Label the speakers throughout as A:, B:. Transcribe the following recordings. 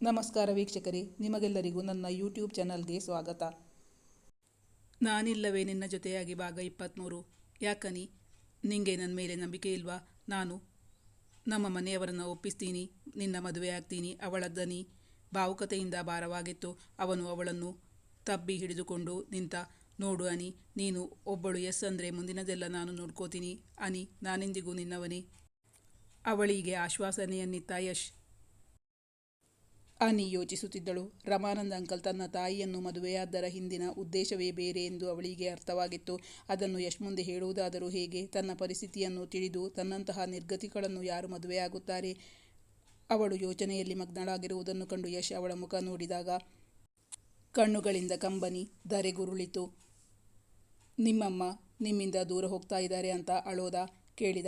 A: ನಮಸ್ಕಾರ ವೀಕ್ಷಕರೇ, ನಿಮಗೆಲ್ಲರಿಗೂ ನನ್ನ ಯೂಟ್ಯೂಬ್ ಚಾನಲ್ಗೆ ಸ್ವಾಗತ. ನಾನಿಲ್ಲವೇ ನಿನ್ನ ಜೊತೆಯಾಗಿ ಭಾಗ ಇಪ್ಪತ್ತ್ಮೂರು ಯಾಕನಿ? ನಿಂಗೆ ನನ್ನ ಮೇಲೆ ನಂಬಿಕೆ ಇಲ್ವಾ? ನಾನು ನಮ್ಮ ಮನೆಯವರನ್ನು ಒಪ್ಪಿಸ್ತೀನಿ, ನಿನ್ನ ಮದುವೆ ಆಗ್ತೀನಿ, ಅವಳ ದನಿ ಭಾವುಕತೆಯಿಂದ ಭಾರವಾಗಿತ್ತು. ಅವನು ಅವಳನ್ನು ತಬ್ಬಿ ಹಿಡಿದುಕೊಂಡು ನಿಂತ, ನೋಡು ಅನಿ, ನೀನು ಒಬ್ಬಳು ಎಸ್ ಅಂದರೆ ಮುಂದಿನದೆಲ್ಲ ನಾನು ನೋಡ್ಕೋತೀನಿ. ಅನಿ, ನಾನೆಂದಿಗೂ ನಿನ್ನವನೇ. ಅವಳಿಗೆ ಆಶ್ವಾಸನೆಯನ್ನಿತ್ತ ಯಶ್. ಅನಿ ಯೋಚಿಸುತ್ತಿದ್ದಳು. ರಮಾನಂದ ಅಂಕಲ್ ತನ್ನ ತಾಯಿಯನ್ನು ಮದುವೆಯಾದ್ದರ ಹಿಂದಿನ ಉದ್ದೇಶವೇ ಬೇರೆ ಎಂದು ಅವಳಿಗೆ ಅರ್ಥವಾಗಿತ್ತು. ಅದನ್ನು ಯಶ್ ಮುಂದೆ ಹೇಳುವುದಾದರೂ ಹೇಗೆ? ತನ್ನ ಪರಿಸ್ಥಿತಿಯನ್ನು ತಿಳಿದು ತನ್ನಂತಹ ನಿರ್ಗತಿಗಳನ್ನು ಯಾರು ಮದುವೆಯಾಗುತ್ತಾರೆ? ಅವಳು ಯೋಚನೆಯಲ್ಲಿ ಮಗ್ನಳಾಗಿರುವುದನ್ನು ಕಂಡು ಯಶ್ ಅವಳ ಮುಖ ನೋಡಿದಾಗ, ಕಣ್ಣುಗಳಿಂದ ಕಂಬನಿ ಧರೆಗುರುಳಿತು. ನಿಮ್ಮಮ್ಮ ನಿಮ್ಮಿಂದ ದೂರ ಹೋಗ್ತಾ ಇದ್ದಾರೆ ಅಂತ ಅಳೋದ? ಕೇಳಿದ.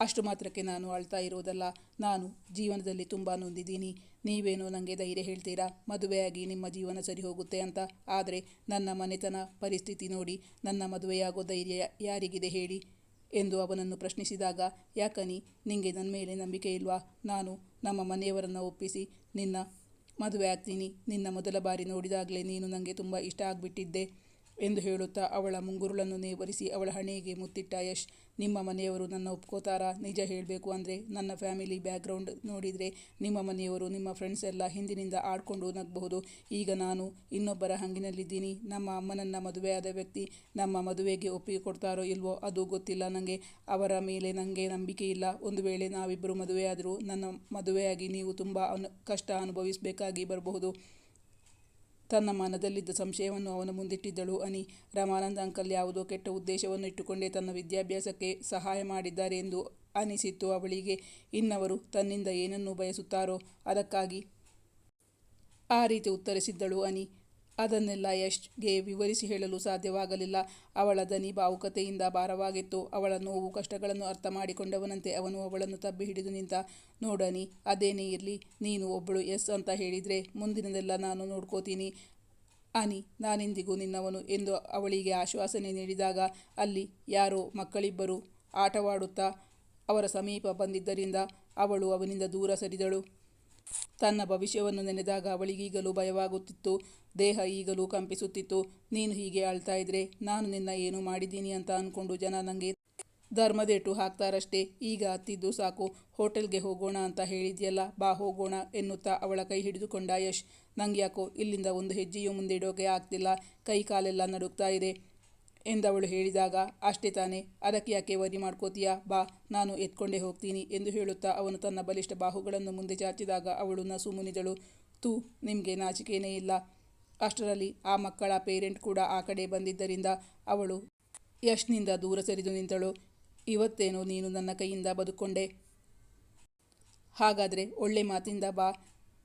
A: ಅಷ್ಟು ಮಾತ್ರಕ್ಕೆ ನಾನು ಅಳ್ತಾ ಇರೋದಲ್ಲ. ನಾನು ಜೀವನದಲ್ಲಿ ತುಂಬ ನೊಂದಿದ್ದೀನಿ. ನೀವೇನೋ ನನಗೆ ಧೈರ್ಯ ಹೇಳ್ತೀರಾ? ಮದುವೆಯಾಗಿ ನಿಮ್ಮ ಜೀವನ ಸರಿ ಹೋಗುತ್ತೆ ಅಂತ. ಆದರೆ ನನ್ನ ಮನೆತನ ಪರಿಸ್ಥಿತಿ ನೋಡಿ ನನ್ನ ಮದುವೆಯಾಗೋ ಧೈರ್ಯ ಯಾರಿಗಿದೆ ಹೇಳಿ ಎಂದು ಅವನನ್ನು ಪ್ರಶ್ನಿಸಿದಾಗ, ಯಾಕನಿ, ನಿಂಗೆ ನನ್ನ ಮೇಲೆ ನಂಬಿಕೆ ಇಲ್ವಾ? ನಾನು ನಮ್ಮ ಮನೆಯವರನ್ನು ಒಪ್ಪಿಸಿ ನಿನ್ನ ಮದುವೆ ಆಗ್ತೀನಿ. ನಿನ್ನ ಮೊದಲ ಬಾರಿ ನೋಡಿದಾಗಲೇ ನೀನು ನನಗೆ ತುಂಬ ಇಷ್ಟ ಆಗಿಬಿಟ್ಟಿದ್ದೆ. ಎಂದು ಹೇಳುತ್ತಾ ಅವಳ ಮುಂಗುರುಳನ್ನು ನೇವರಿಸಿ ಅವಳ ಹಣೆಗೆ ಮುತ್ತಿಟ್ಟ ಯಶ್, ನಿಮ್ಮ ಮನೆಯವರು ನನ್ನ ಒಪ್ಕೋತಾರಾ? ನಿಜ ಹೇಳಬೇಕು ಅಂದರೆ ನನ್ನ ಫ್ಯಾಮಿಲಿ ಬ್ಯಾಕ್ಗ್ರೌಂಡ್ ನೋಡಿದರೆ ನಿಮ್ಮ ಮನೆಯವರು, ನಿಮ್ಮ ಫ್ರೆಂಡ್ಸ್ ಎಲ್ಲ ಹಿಂದಿನಿಂದ ಆಡ್ಕೊಂಡು ನಗಬಹುದು. ಈಗ ನಾನು ಇನ್ನೊಬ್ಬರ ಹಂಗಿನಲ್ಲಿದ್ದೀನಿ. ನಮ್ಮ ಅಮ್ಮನನ್ನು ಮದುವೆಯಾದ ವ್ಯಕ್ತಿ ನಮ್ಮ ಮದುವೆಗೆ ಒಪ್ಪಿಗೆ ಕೊಡ್ತಾರೋ ಇಲ್ವೋ ಅದು ಗೊತ್ತಿಲ್ಲ ನನಗೆ ಅವರ ಮೇಲೆ ನನಗೆ ನಂಬಿಕೆ ಇಲ್ಲ. ಒಂದು ವೇಳೆ ನಾವಿಬ್ಬರು ಮದುವೆಯಾದರೂ ನನ್ನ ಮದುವೆಯಾಗಿ ನೀವು ತುಂಬ ಅನು, ಕಷ್ಟ ಅನುಭವಿಸಬೇಕಾಗಿ ಬರಬಹುದು. ತನ್ನ ಮನದಲ್ಲಿದ್ದ ಸಂಶಯವನ್ನು ಅವನ ಮುಂದಿಟ್ಟಿದ್ದಳು. ಅನಿ, ರಮಾನಂದ ಅಂಕಲ್ ಯಾವುದೋ ಕೆಟ್ಟ ಉದ್ದೇಶವನ್ನು ಇಟ್ಟುಕೊಂಡೇ ತನ್ನ ವಿದ್ಯಾಭ್ಯಾಸಕ್ಕೆ ಸಹಾಯ ಮಾಡಿದ್ದಾರೆ ಎಂದು ಅನಿಸಿತ್ತು ಅವಳಿಗೆ. ಇನ್ನವರು ತನ್ನಿಂದ ಏನನ್ನು ಬಯಸುತ್ತಾರೋ ಅದಕ್ಕಾಗಿ ಆ ರೀತಿ ಉತ್ತರಿಸಿದ್ದಳು ಅನಿ. ಅದನ್ನೆಲ್ಲ ಯಶ್ಗೆ ವಿವರಿಸಿ ಹೇಳಲು ಸಾಧ್ಯವಾಗಲಿಲ್ಲ. ಅವಳ ದನಿ ಭಾವುಕತೆಯಿಂದ ಭಾರವಾಗಿತ್ತು. ಅವಳ ನೋವು, ಕಷ್ಟಗಳನ್ನು ಅರ್ಥ ಮಾಡಿಕೊಂಡವನಂತೆ ಅವನು ಅವಳನ್ನು ತಬ್ಬಿ ಹಿಡಿದು ನಿಂತ ನೋಡನಿ ಅದೇನೇ ಇರಲಿ, ನೀನು ಒಬ್ಬಳು ಎಸ್ ಅಂತ ಹೇಳಿದರೆ ಮುಂದಿನದೆಲ್ಲ ನಾನು ನೋಡ್ಕೋತೀನಿ. ಅನಿ, ನಾನೆಂದಿಗೂ ನಿನ್ನವನು ಎಂದು ಅವಳಿಗೆ ಆಶ್ವಾಸನೆ ನೀಡಿದಾಗ, ಅಲ್ಲಿ ಯಾರೋ ಮಕ್ಕಳಿಬ್ಬರು ಆಟವಾಡುತ್ತಾ ಅವರ ಸಮೀಪ ಬಂದಿದ್ದರಿಂದ ಅವಳು ಅವನಿಂದ ದೂರ ಸರಿದಳು. ತನ್ನ ಭವಿಷ್ಯವನ್ನು ನೆನೆದಾಗ ಅವಳಿಗೀಗಲೂ ಭಯವಾಗುತ್ತಿತ್ತು. ದೇಹ ಈಗಲೂ ಕಂಪಿಸುತ್ತಿತ್ತು. ನೀನು ಹೀಗೆ ಅಳ್ತಾ ಇದ್ರೆ ನಾನು ನಿನ್ನ ಏನು ಮಾಡಿದ್ದೀನಿ ಅಂತ ಅಂದ್ಕೊಂಡು ಜನ ನನಗೆ ಧರ್ಮದೇಟು ಹಾಕ್ತಾರಷ್ಟೇ. ಈಗ ಹತ್ತಿದ್ದು ಸಾಕು. ಹೋಟೆಲ್ಗೆ ಹೋಗೋಣ ಅಂತ ಹೇಳಿದ್ಯಲ್ಲ, ಬಾ ಹೋಗೋಣ ಎನ್ನುತ್ತಾ ಅವಳ ಕೈ ಹಿಡಿದುಕೊಂಡ ಯಶ್. ನಂಗೆ ಯಾಕೋ ಇಲ್ಲಿಂದ ಒಂದು ಹೆಜ್ಜೆಯೂ ಮುಂದೆ ಇಡೋಕೆ ಆಗ್ತಿಲ್ಲ. ಕೈ ಕಾಲೆಲ್ಲ ನಡುಗ್ತಾ ಇದೆ. ಎಂದವಳು ಹೇಳಿದಾಗ, ಅಷ್ಟೇ ತಾನೇ, ಅದಕ್ಕೆ ಯಾಕೆ ವರಿ ಮಾಡ್ಕೋತೀಯಾ? ಬಾ, ನಾನು ಎತ್ಕೊಂಡೇ ಹೋಗ್ತೀನಿ, ಎಂದು ಹೇಳುತ್ತಾ ಅವನು ತನ್ನ ಬಲಿಷ್ಠ ಬಾಹುಗಳನ್ನು ಮುಂದೆ ಚಾಚಿದಾಗ ಅವಳು ನಸು ಮುನಿದಳು, ತೂ, ನಿಮಗೆ ನಾಚಿಕೆಯೇ ಇಲ್ಲ. ಅಷ್ಟರಲ್ಲಿ ಆ ಮಕ್ಕಳ ಪೇರೆಂಟ್ ಕೂಡ ಆ ಕಡೆ ಬಂದಿದ್ದರಿಂದ ಅವಳು ಯಶ್ನಿಂದ ದೂರ ಸರಿದು ನಿಂತಳು. ಇವತ್ತೇನೋ ನೀನು ನನ್ನ ಕೈಯಿಂದ ಬದುಕೊಂಡೆ. ಹಾಗಾದರೆ ಒಳ್ಳೆ ಮಾತಿಂದ ಬಾ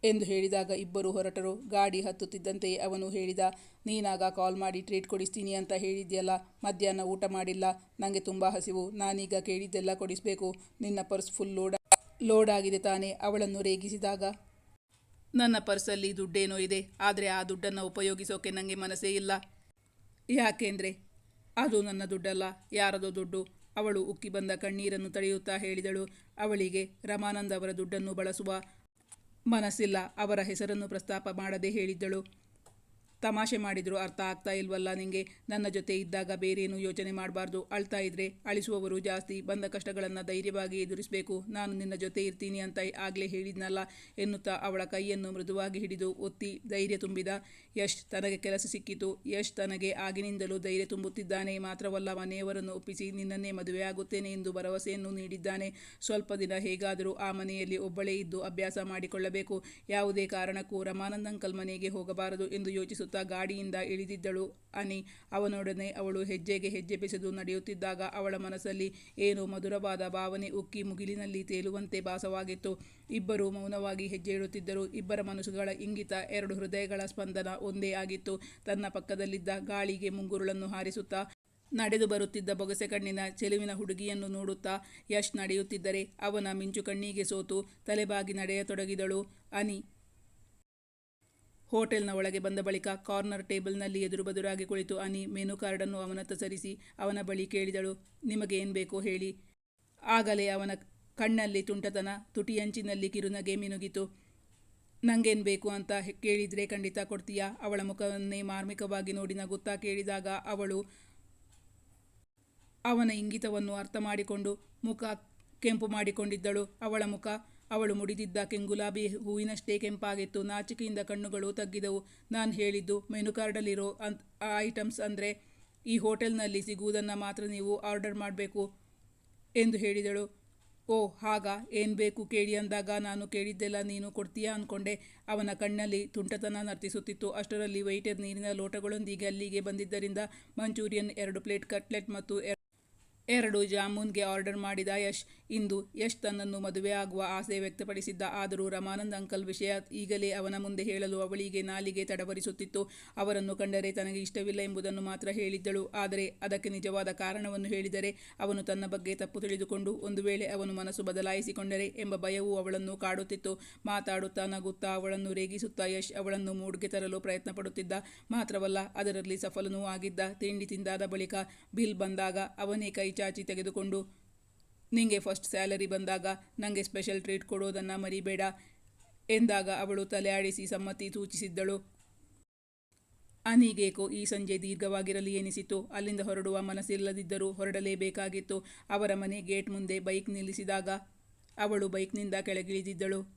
A: ಎಂದು ಹೇಳಿದಾಗ ಇಬ್ಬರು ಹೊರಟರು. ಗಾಡಿ ಹತ್ತುತ್ತಿದ್ದಂತೆಯೇ ಅವನು ಹೇಳಿದ, ನೀನಾಗ ಕಾಲ್ ಮಾಡಿ ಟ್ರೀಟ್ ಕೊಡಿಸ್ತೀನಿ ಅಂತ ಹೇಳಿದ್ಯಲ್ಲ, ಮಧ್ಯಾಹ್ನ ಊಟ ಮಾಡಿಲ್ಲ ನನಗೆ ತುಂಬ ಹಸಿವು, ನಾನೀಗ ಕೇಳಿದ್ದೆಲ್ಲ ಕೊಡಿಸಬೇಕು, ನಿನ್ನ ಪರ್ಸ್ ಫುಲ್ ಲೋಡ್ ಲೋಡ್ ಆಗಿದೆ ತಾನೇ, ಅವಳನ್ನು ರೇಗಿಸಿದಾಗ. ನನ್ನ ಪರ್ಸಲ್ಲಿ ದುಡ್ಡೇನೋ ಇದೆ, ಆದರೆ ಆ ದುಡ್ಡನ್ನು ಉಪಯೋಗಿಸೋಕೆ ನನಗೆ ಮನಸ್ಸೇ ಇಲ್ಲ. ಯಾಕೆಂದರೆ, ಅದು ನನ್ನ ದುಡ್ಡಲ್ಲ, ಯಾರದೋ ದುಡ್ಡು. ಅವಳು ಉಕ್ಕಿ ಬಂದ ಕಣ್ಣೀರನ್ನು ತಡೆಯುತ್ತಾ ಹೇಳಿದಳು, ಅವಳಿಗೆ ರಮಾನಂದ ಅವರ ದುಡ್ಡನ್ನು ಬಳಸುವ ಮನಸ್ಸಿಲ್ಲ. ಅವರ ಹೆಸರನ್ನು ಪ್ರಸ್ತಾಪ ಮಾಡದೆ ಹೇಳಿದ್ದಳು. ತಮಾಷೆ ಮಾಡಿದ್ರು ಅರ್ಥ ಆಗ್ತಾ ಇಲ್ವಲ್ಲ ನಿಂಗೆ? ನನ್ನ ಜೊತೆ ಇದ್ದಾಗ ಬೇರೇನು ಯೋಚನೆ ಮಾಡಬಾರ್ದು. ಅಳ್ತಾ ಇದ್ರೆ ಅಳಿಸುವವರು ಜಾಸ್ತಿ. ಬಂದ ಕಷ್ಟಗಳನ್ನು ಧೈರ್ಯವಾಗಿ ಎದುರಿಸಬೇಕು. ನಾನು ನಿನ್ನ ಜೊತೆ ಇರ್ತೀನಿ ಅಂತ ಆಗಲೇ ಹೇಳಿದ್ನಲ್ಲ ಎನ್ನುತ್ತಾ ಅವಳ ಕೈಯನ್ನು ಮೃದುವಾಗಿ ಹಿಡಿದು ಒತ್ತಿ ಧೈರ್ಯ ತುಂಬಿದ. ಯಶ್, ತನಗೆ ಕೆಲಸ ಸಿಕ್ಕಿತು. ಯಶ್ ತನಗೆ ಆಗಿನಿಂದಲೂ ಧೈರ್ಯ ತುಂಬುತ್ತಿದ್ದಾನೆ. ಮಾತ್ರವಲ್ಲ ಮನೆಯವರನ್ನು ಒಪ್ಪಿಸಿ ನಿನ್ನನ್ನೇ ಮದುವೆಯಾಗುತ್ತೇನೆ ಎಂದು ಭರವಸೆಯನ್ನು ನೀಡಿದ್ದಾನೆ. ಸ್ವಲ್ಪ ದಿನ ಹೇಗಾದರೂ ಆ ಮನೆಯಲ್ಲಿ ಒಬ್ಬಳೇ ಇದ್ದು ಅಭ್ಯಾಸ ಮಾಡಿಕೊಳ್ಳಬೇಕು. ಯಾವುದೇ ಕಾರಣಕ್ಕೂ ರಮಾನಂದ್ ಅಂಕಲ್ ಮನೆಗೆ ಹೋಗಬಾರದು ಎಂದು ಯೋಚಿಸುತ್ತಾ ಗಾಡಿಯಿಂದ ಇಳಿದಿದ್ದಳು. ಅನಿ, ಅವನೊಡನೆ ಅವಳು ಹೆಜ್ಜೆಗೆ ಹೆಜ್ಜೆ ಬೆಸೆದು ನಡೆಯುತ್ತಿದ್ದಾಗ ಅವಳ ಮನಸ್ಸಲ್ಲಿ ಏನೋ ಮಧುರವಾದ ಭಾವನೆ ಉಕ್ಕಿ ಮುಗಿಲಿನಲ್ಲಿ ತೇಲುವಂತೆ ಭಾಸವಾಗಿತ್ತು. ಇಬ್ಬರು ಮೌನವಾಗಿ ಹೆಜ್ಜೆ ಇಡುತ್ತಿದ್ದರು ಇಬ್ಬರ ಮನಸ್ಸುಗಳ ಇಂಗಿತ, ಎರಡು ಹೃದಯಗಳ ಸ್ಪಂದನ ಒಂದೇ ಆಗಿತ್ತು. ತನ್ನ ಪಕ್ಕದಲ್ಲಿದ್ದ ಗಾಳಿಗೆ ಮುಂಗುರುಳನ್ನು ಹಾರಿಸುತ್ತಾ ನಡೆದು ಬರುತ್ತಿದ್ದ ಬೊಗಸೆ ಕಣ್ಣಿನ ಚೆಲುವಿನ ಹುಡುಗಿಯನ್ನು ನೋಡುತ್ತಾ ಯಶ್ ನಡೆಯುತ್ತಿದ್ದರೆ ಅವನ ಮಿಂಚು ಕಣ್ಣಿಗೆ ಸೋತು ತಲೆಬಾಗಿ ನಡೆಯತೊಡಗಿದಳು. ಅನಿ ಹೋಟೆಲ್ನ ಒಳಗೆ ಬಂದ ಬಳಿಕ ಕಾರ್ನರ್ ಟೇಬಲ್ನಲ್ಲಿ ಎದುರು ಬದುರಾಗಿ ಕುಳಿತು ಅನಿ ಮೆನು ಕಾರ್ಡನ್ನು ಅವನತ್ತ ಸರಿಸಿ ಅವನ ಬಳಿ ಕೇಳಿದಳು, ನಿಮಗೆ ಏನು ಬೇಕೋ ಹೇಳಿ. ಆಗಲೇ ಅವನ ಕಣ್ಣಲ್ಲಿ ತುಂಟತನ, ತುಟಿಯಂಚಿನಲ್ಲಿ ಕಿರುನಗೆ ಮಿನುಗಿತು. ನಂಗೇನು ಬೇಕು ಅಂತ ಕೇಳಿದರೆ ಖಂಡಿತ ಕೊಡ್ತೀಯಾ? ಅವಳ ಮುಖವನ್ನೇ ಮಾರ್ಮಿಕವಾಗಿ ನೋಡಿ ನಗುತ್ತಾ ಕೇಳಿದಾಗ ಅವಳು ಅವನ ಇಂಗಿತವನ್ನು ಅರ್ಥ ಮಾಡಿಕೊಂಡು ಮುಖ ಕೆಂಪು ಮಾಡಿಕೊಂಡಿದ್ದಳು. ಅವಳ ಮುಖ ಅವಳು ಮುಡಿದಿದ್ದ ಕೆಂಗುಲಾಬಿ ಹೂವಿನಷ್ಟೇ ಕೆಂಪಾಗಿತ್ತು. ನಾಚಿಕೆಯಿಂದ ಕಣ್ಣುಗಳು ತಗ್ಗಿದವು. ನಾನು ಹೇಳಿದ್ದು, ಮೆನು ಕಾರ್ಡಲ್ಲಿರೋ ಅಂತ್, ಆ ಐಟಮ್ಸ್ ಅಂದರೆ, ಈ ಹೋಟೆಲ್ನಲ್ಲಿ ಸಿಗುವುದನ್ನು ಮಾತ್ರ ನೀವು ಆರ್ಡರ್ ಮಾಡಬೇಕು ಎಂದು ಹೇಳಿದಳು. ಓ, ಹಾಗ? ಏನು ಬೇಕು ಕೇಳಿ ಅಂದಾಗ, ನಾನು ಕೇಳಿದ್ದೆಲ್ಲ ನೀನು ಕೊಡ್ತೀಯಾ ಅಂದ್ಕೊಂಡೆ ಅವನ ಕಣ್ಣಲ್ಲಿ ತುಂಟತನ ನರ್ತಿಸುತ್ತಿತ್ತು. ಅಷ್ಟರಲ್ಲಿ ವೈಟರ್ ನೀರಿನ ಲೋಟಗಳೊಂದಿಗೆ ಅಲ್ಲಿಗೆ ಬಂದಿದ್ದರಿಂದ ಮಂಚೂರಿಯನ್ ಎರಡು ಪ್ಲೇಟ್ ಕಟ್ಲೆಟ್ ಮತ್ತು ಎರಡು ಜಾಮೂನ್ಗೆ ಆರ್ಡರ್ ಮಾಡಿದ ಯಶ್. ಇಂದು ಯಶ್ ತನ್ನನ್ನು ಮದುವೆ ಆಗುವ ಆಸೆ ವ್ಯಕ್ತಪಡಿಸಿದ್ದ ಆದರೂ ರಮಾನಂದ್ ಅಂಕಲ್ ವಿಷಯ ಈಗಲೇ ಅವನ ಮುಂದೆ ಹೇಳಲು ಅವಳಿಗೆ ನಾಲಿಗೆ ತಡವರಿಸುತ್ತಿತ್ತು. ಅವರನ್ನು ಕಂಡರೆ ತನಗೆ ಇಷ್ಟವಿಲ್ಲ ಎಂಬುದನ್ನು ಮಾತ್ರ ಹೇಳಿದ್ದಳು. ಆದರೆ ಅದಕ್ಕೆ ನಿಜವಾದ ಕಾರಣವನ್ನು ಹೇಳಿದರೆ ಅವನು ತನ್ನ ಬಗ್ಗೆ ತಪ್ಪು ತಿಳಿದುಕೊಂಡು ಒಂದು ವೇಳೆ ಅವನು ಮನಸ್ಸು ಬದಲಾಯಿಸಿಕೊಂಡರೆ ಎಂಬ ಭಯವು ಅವಳನ್ನು ಕಾಡುತ್ತಿತ್ತು. ಮಾತಾಡುತ್ತಾ ನಗುತ್ತಾ ಅವಳನ್ನು ರೇಗಿಸುತ್ತಾ ಯಶ್ ಅವಳನ್ನು ಮೂಡ್ಗೆ ತರಲು ಪ್ರಯತ್ನ ಪಡುತ್ತಿದ್ದ ಮಾತ್ರವಲ್ಲ, ಅದರಲ್ಲಿ ಸಫಲನೂ ಆಗಿದ್ದ. ತಿಂಡಿ ತಿಂದಾದ ಬಳಿಕ ಬಿಲ್ ಬಂದಾಗ ಅವನೇ ಕೈಚಾಚಿ ತೆಗೆದುಕೊಂಡು ನಿಂಗೆ ಫಸ್ಟ್ ಸ್ಯಾಲರಿ ಬಂದಾಗ ನನಗೆ ಸ್ಪೆಷಲ್ ಟ್ರೀಟ್ ಕೊಡೋದನ್ನು ಮರಿಬೇಡ ಎಂದಾಗ ಅವಳು ತಲೆ ಆಡಿಸಿ ಸಮ್ಮತಿ ಸೂಚಿಸಿದ್ದಳು. ಅನಿಗೇಕೋ, ಈ ಸಂಜೆ ದೀರ್ಘವಾಗಿರಲಿ ಎನಿಸಿತು. ಅಲ್ಲಿಂದ ಹೊರಡುವ ಮನಸ್ಸಿಲ್ಲದಿದ್ದರೂ ಹೊರಡಲೇಬೇಕಾಗಿತ್ತು. ಅವರ ಮನೆ ಗೇಟ್ ಮುಂದೆ ಬೈಕ್ ನಿಲ್ಲಿಸಿದಾಗ ಅವಳು ಬೈಕ್ನಿಂದ ಕೆಳಗಿಳಿದಿದ್ದಳು.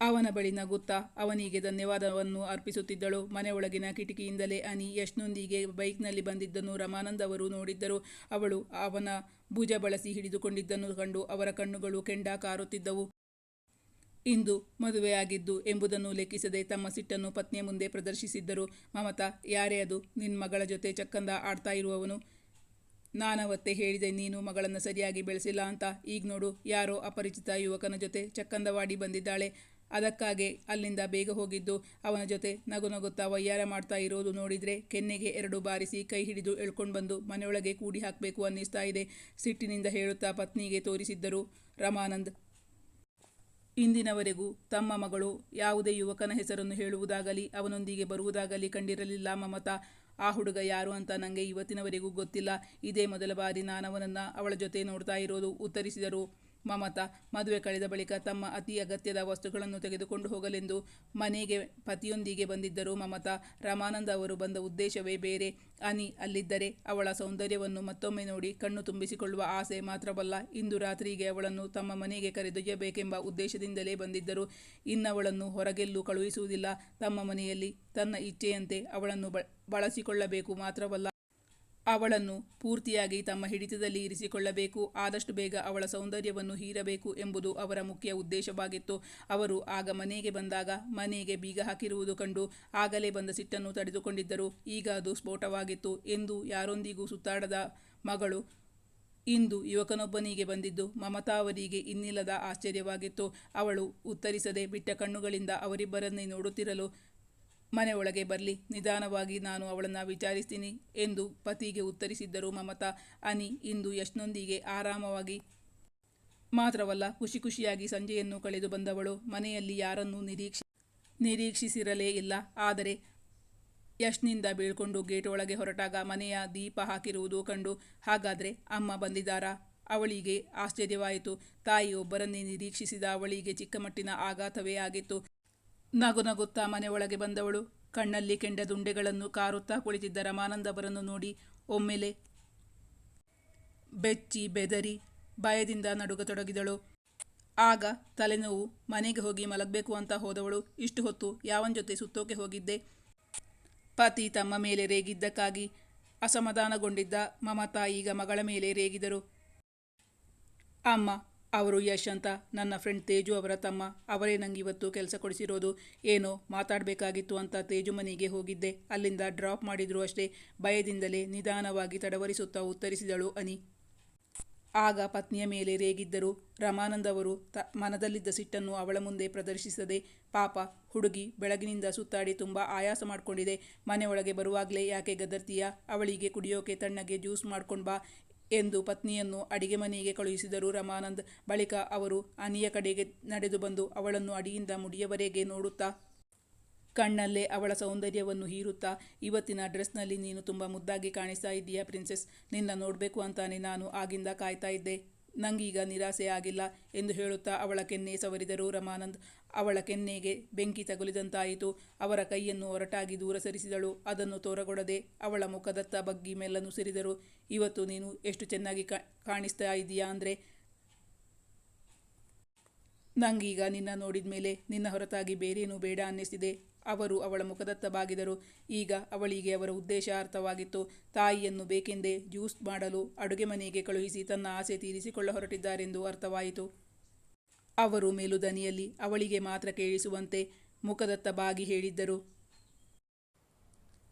A: ಅವನ ಬಳಿ ನಗುತ್ತಾ ಅವನಿಗೆ ಧನ್ಯವಾದವನ್ನು ಅರ್ಪಿಸುತ್ತಿದ್ದಳು. ಮನೆಯೊಳಗಿನ ಕಿಟಕಿಯಿಂದಲೇ ಅನಿ ಯಶ್ನೊಂದಿಗೆ ಬೈಕ್ನಲ್ಲಿ ಬಂದಿದ್ದನ್ನು ರಮಾನಂದ್ ಅವರು ನೋಡಿದ್ದರು. ಅವಳು ಅವನ ಭುಜ ಬಳಸಿ ಹಿಡಿದುಕೊಂಡಿದ್ದನ್ನು ಕಂಡು ಅವರ ಕಣ್ಣುಗಳು ಕೆಂಡ ಕಾರುತ್ತಿದ್ದವು. ಇಂದು ಮದುವೆಯಾಗಿದ್ದು ಎಂಬುದನ್ನು ಲೆಕ್ಕಿಸದೆ ತಮ್ಮ ಸಿಟ್ಟನ್ನು ಪತ್ನಿಯ ಮುಂದೆ ಪ್ರದರ್ಶಿಸಿದ್ದರು. ಮಮತಾ, ಯಾರೇ ಅದು ನಿನ್ನ ಮಗಳ ಜೊತೆ ಚಕ್ಕಂದ ಆಡ್ತಾ ಇರುವವನು. ನಾನವತ್ತೆ ಹೇಳಿದೆ, ನೀನು ಮಗಳನ್ನು ಸರಿಯಾಗಿ ಬೆಳೆಸಿಲ್ಲ ಅಂತ. ಈಗ ನೋಡು, ಯಾರೋ ಅಪರಿಚಿತ ಯುವಕನ ಜೊತೆ ಚಕ್ಕಂದವಾಡಿ ಬಂದಿದ್ದಾಳೆ. ಅದಕ್ಕಾಗೆ ಅಲ್ಲಿಂದ ಬೇಗ ಹೋಗಿದ್ದು ಅವನ ಜೊತೆ ನಗು ನಗುತ್ತಾ ವಯ್ಯಾರ ಮಾಡ್ತಾ ಇರೋದು ನೋಡಿದ್ರೆ ಕೆನ್ನೆಗೆ ಎರಡು ಬಾರಿಸಿ ಕೈ ಹಿಡಿದು ಎಳ್ಕೊಂಡು ಬಂದು ಮನೆಯೊಳಗೆ ಕೂಡಿ ಹಾಕಬೇಕು ಅನ್ನಿಸ್ತಾ ಇದೆ. ಸಿಟ್ಟಿನಿಂದ ಹೇಳುತ್ತಾ ಪತ್ನಿಗೆ ತೋರಿಸಿದ್ದರು, ರಮಾನಂದ್, ಇಂದಿನವರೆಗೂ ತಮ್ಮ ಮಗಳು ಯಾವುದೇ ಯುವಕನ ಹೆಸರನ್ನು ಹೇಳುವುದಾಗಲಿ, ಅವನೊಂದಿಗೆ ಬರುವುದಾಗಲಿ ಕಂಡಿರಲಿಲ್ಲ ಮಮತಾ. ಆ ಹುಡುಗ ಯಾರು ಅಂತ ನನಗೆ ಇವತ್ತಿನವರೆಗೂ ಗೊತ್ತಿಲ್ಲ. ಇದೇ ಮೊದಲ ಬಾರಿ ನಾನವನನ್ನು ಅವಳ ಜೊತೆ ನೋಡ್ತಾ ಇರೋದು, ಉತ್ತರಿಸಿದರು. ಮಮತಾ ಮದುವೆ ಕಳೆದ ಬಳಿಕ ತಮ್ಮ ಅತಿ ಅಗತ್ಯದ ವಸ್ತುಗಳನ್ನು ತೆಗೆದುಕೊಂಡು ಹೋಗಲೆಂದು ಮನೆಗೆ ಪತಿಯೊಂದಿಗೆ ಬಂದಿದ್ದರು ಮಮತಾ. ರಮಾನಂದ ಅವರು ಬಂದ ಉದ್ದೇಶವೇ ಬೇರೆ. ಅನಿ ಅಲ್ಲಿದ್ದರೆ ಅವಳ ಸೌಂದರ್ಯವನ್ನು ಮತ್ತೊಮ್ಮೆ ನೋಡಿ ಕಣ್ಣು ತುಂಬಿಸಿಕೊಳ್ಳುವ ಆಸೆ ಮಾತ್ರವಲ್ಲ, ಇಂದು ರಾತ್ರಿಗೆ ಅವಳನ್ನು ತಮ್ಮ ಮನೆಗೆ ಕರೆದೊಯ್ಯಬೇಕೆಂಬ ಉದ್ದೇಶದಿಂದಲೇ ಬಂದಿದ್ದರು. ಇನ್ನವಳನ್ನು ಹೊರಗೆಲ್ಲೂ ಕಳುಹಿಸುವುದಿಲ್ಲ. ತಮ್ಮ ಮನೆಯಲ್ಲಿ ತನ್ನ ಇಚ್ಛೆಯಂತೆ ಅವಳನ್ನು ಬಳಸಿಕೊಳ್ಳಬೇಕು ಮಾತ್ರವಲ್ಲ. ಅವಳನ್ನು ಪೂರ್ತಿಯಾಗಿ ತಮ್ಮ ಹಿಡಿತದಲ್ಲಿ ಇರಿಸಿಕೊಳ್ಳಬೇಕು. ಆದಷ್ಟು ಬೇಗ ಅವಳ ಸೌಂದರ್ಯವನ್ನು ಹೀರಬೇಕು ಎಂಬುದು ಅವರ ಮುಖ್ಯ ಉದ್ದೇಶವಾಗಿತ್ತು. ಅವರು ಆಗ ಮನೆಗೆ ಬಂದಾಗ ಮನೆಗೆ ಬೀಗ ಹಾಕಿರುವುದು ಕಂಡು ಆಗಲೇ ಬಂದ ಸಿಟ್ಟನ್ನು ತಡೆದುಕೊಂಡಿದ್ದರು. ಈಗ ಅದು ಸ್ಫೋಟವಾಗಿತ್ತು ಎಂದು ಯಾರೊಂದಿಗೂ ಸುತ್ತಾಡದ ಮಗಳು ಇಂದು ಯುವಕನೊಬ್ಬನಿಗೆ ಬಂದಿದ್ದು ಮಮತಾ ಅವರಿಗೆ ಇನ್ನಿಲ್ಲದ ಆಶ್ಚರ್ಯವಾಗಿತ್ತು. ಅವಳು ಉತ್ತರಿಸದೆ ಬಿಟ್ಟ ಕಣ್ಣುಗಳಿಂದ ಅವರಿಬ್ಬರನ್ನೇ ನೋಡುತ್ತಿರಲು ಮನೆ ಒಳಗೆ ಬರಲಿ, ನಿಧಾನವಾಗಿ ನಾನು ಅವಳನ್ನು ವಿಚಾರಿಸ್ತೀನಿ ಎಂದು ಪತಿಗೆ ಉತ್ತರಿಸಿದ್ದರು ಮಮತಾ. ಅನಿ ಇಂದು ಯಶ್ನೊಂದಿಗೆ ಆರಾಮವಾಗಿ ಮಾತ್ರವಲ್ಲ, ಖುಷಿ ಖುಷಿಯಾಗಿ ಸಂಜೆಯನ್ನು ಕಳೆದು ಬಂದವಳು. ಮನೆಯಲ್ಲಿ ಯಾರನ್ನೂ ನಿರೀಕ್ಷ ನಿರೀಕ್ಷಿಸಿರಲೇ ಇಲ್ಲ. ಆದರೆ ಯಶ್ನಿಂದ ಬೀಳ್ಕೊಂಡು ಗೇಟ್ ಒಳಗೆ ಹೊರಟಾಗ ಮನೆಯ ದೀಪ ಹಾಕಿರುವುದು ಕಂಡು, ಹಾಗಾದರೆ ಅಮ್ಮ ಬಂದಿದ್ದಾರಾ? ಅವಳಿಗೆ ಆಶ್ಚರ್ಯವಾಯಿತು. ತಾಯಿಯೊಬ್ಬರನ್ನೇ ನಿರೀಕ್ಷಿಸಿದ ಅವಳಿಗೆ ಚಿಕ್ಕಮಟ್ಟಿನ ಆಘಾತವೇ ಆಗಿತ್ತು. ನಗು ನಗುತ್ತಾ ಮನೆ ಒಳಗೆ ಬಂದವಳು. ಕಣ್ಣಲ್ಲಿ ಕೆಂಡ ದುಂಡೆಗಳನ್ನು ಕಾರುತ್ತಾ ಕುಳಿತಿದ್ದ ರಮಾನಂದವರನ್ನು ನೋಡಿ ಒಮ್ಮೆಲೆ ಬೆಚ್ಚಿ ಬೆದರಿ ಭಯದಿಂದ ನಡುಗತೊಡಗಿದಳು. ಆಗ ತಲೆನೋವು ಮನೆಗೆ ಹೋಗಿ ಮಲಗಬೇಕು ಅಂತ ಹೋದವಳು. ಇಷ್ಟು ಹೊತ್ತು ಯಾವನ ಜೊತೆ ಸುತ್ತೋಕೆ ಹೋಗಿದ್ದೆ? ಪತಿ ತಮ್ಮ ಮೇಲೆ ರೇಗಿದ್ದಕ್ಕಾಗಿ ಅಸಮಾಧಾನಗೊಂಡಿದ್ದ ಮಮತಾ ಈಗ ಮಗಳ ಮೇಲೆ ರೇಗಿದರು. ಅಮ್ಮ ಅವರು ಯಶ್ ಅಂತ. ನನ್ನ ಫ್ರೆಂಡ್ ತೇಜು ಅವರ ತಮ್ಮ. ಅವರೇ ನಂಗೆ ಇವತ್ತು ಕೆಲಸ ಕೊಡಿಸಿರೋದು. ಏನೋ ಮಾತಾಡಬೇಕಾಗಿತ್ತು ಅಂತ ತೇಜು ಮನೆಗೆ ಹೋಗಿದ್ದೆ. ಅಲ್ಲಿಂದ ಡ್ರಾಪ್ ಮಾಡಿದ್ರು ಅಷ್ಟೇ. ಭಯದಿಂದಲೇ ನಿಧಾನವಾಗಿ ತಡವರಿಸುತ್ತಾ ಉತ್ತರಿಸಿದಳು ಅನಿ. ಆಗ ಪತ್ನಿಯ ಮೇಲೆ ರೇಗಿದ್ದರು. ರಮಾನಂದ್ ಅವರು ತ ಮನದಲ್ಲಿದ್ದ ಸಿಟ್ಟನ್ನು ಅವಳ ಮುಂದೆ ಪ್ರದರ್ಶಿಸದೆ ಪಾಪ ಹುಡುಗಿ ಬೆಳಗಿನಿಂದ ಸುತ್ತಾಡಿ ತುಂಬ ಆಯಾಸ ಮಾಡಿಕೊಂಡಿದೆ. ಮನೆಯೊಳಗೆ ಬರುವಾಗಲೇ, ಯಾಕೆ ಗದರ್ತೀಯ? ಅವಳಿಗೆ ಕುಡಿಯೋಕೆ ತಣ್ಣಗೆ ಜ್ಯೂಸ್ ಮಾಡ್ಕೊಂಡು ಬಾ. ಎಂದು ಪತ್ನಿಯನ್ನು ಅಡಿಗೆ ಮನೆಗೆ ಕಳುಹಿಸಿದರು ರಮಾನಂದ್. ಬಳಿಕ ಅವರು ಅನಿಯ ಕಡೆಗೆ ನಡೆದು ಬಂದು ಅವಳನ್ನು ಅಡಿಯಿಂದ ಮುಡಿಯವರೆಗೆ ನೋಡುತ್ತಾ ಕಣ್ಣಲ್ಲೇ ಅವಳ ಸೌಂದರ್ಯವನ್ನು ಹೀರುತ್ತಾ, ಇವತ್ತಿನ ಡ್ರೆಸ್ನಲ್ಲಿ ನೀನು ತುಂಬ ಮುದ್ದಾಗಿ ಕಾಣಿಸ್ತಾ ಇದ್ದೀಯಾ ಪ್ರಿನ್ಸೆಸ್? ನಿನ್ನ ನೋಡಬೇಕು ಅಂತಾನೆ ನಾನು ಆಗಿಂದ ಕಾಯ್ತಾ ಇದ್ದೆ. ನಂಗೀಗ ನಿರಾಸೆ ಆಗಿಲ್ಲ ಎಂದು ಹೇಳುತ್ತಾ ಅವಳ ಕೆನ್ನೆ ಸವರಿದರು ರಮಾನಂದ್. ಅವಳ ಕೆನ್ನೆಗೆ ಬೆಂಕಿ ತಗುಲಿದಂತಾಯಿತು. ಅವರ ಕೈಯನ್ನು ಹೊರಟಾಗಿ ದೂರ ಸರಿಸಿದಳು. ಅದನ್ನು ತೋರಗೊಡದೆ ಅವಳ ಮುಖದತ್ತ ಬಗ್ಗಿ ಮೆಲ್ಲನು ಸಿರಿದರು. ಇವತ್ತು ನೀನು ಎಷ್ಟು ಚೆನ್ನಾಗಿ ಕಾಣಿಸ್ತಾ ಇದೀಯಾ ಅಂದರೆ? ನಂಗೀಗ ನಿನ್ನ ನೋಡಿದ ಮೇಲೆ ನಿನ್ನ ಹೊರತಾಗಿ ಬೇರೇನೂ ಬೇಡ ಅನ್ನಿಸಿದೆ ಅವರು ಅವಳ ಮುಖದತ್ತ ಬಾಗಿದರು. ಈಗ ಅವಳಿಗೆ ಅವರ ಉದ್ದೇಶ ಅರ್ಥವಾಗಿತ್ತು. ತಾಯಿಯನ್ನು ಬೇಕೆಂದೇ ಜ್ಯೂಸ್ ಮಾಡಲು ಅಡುಗೆ ಮನೆಗೆ ಕಳುಹಿಸಿ ತನ್ನ ಆಸೆ ತೀರಿಸಿಕೊಳ್ಳ ಹೊರಟಿದ್ದಾರೆಂದು ಅರ್ಥವಾಯಿತು. ಅವರು ಮೇಲುದನಿಯಲ್ಲಿ ಅವಳಿಗೆ ಮಾತ್ರ ಕೇಳಿಸುವಂತೆ ಮುಖದತ್ತ ಬಾಗಿ ಹೇಳಿದ್ದರು.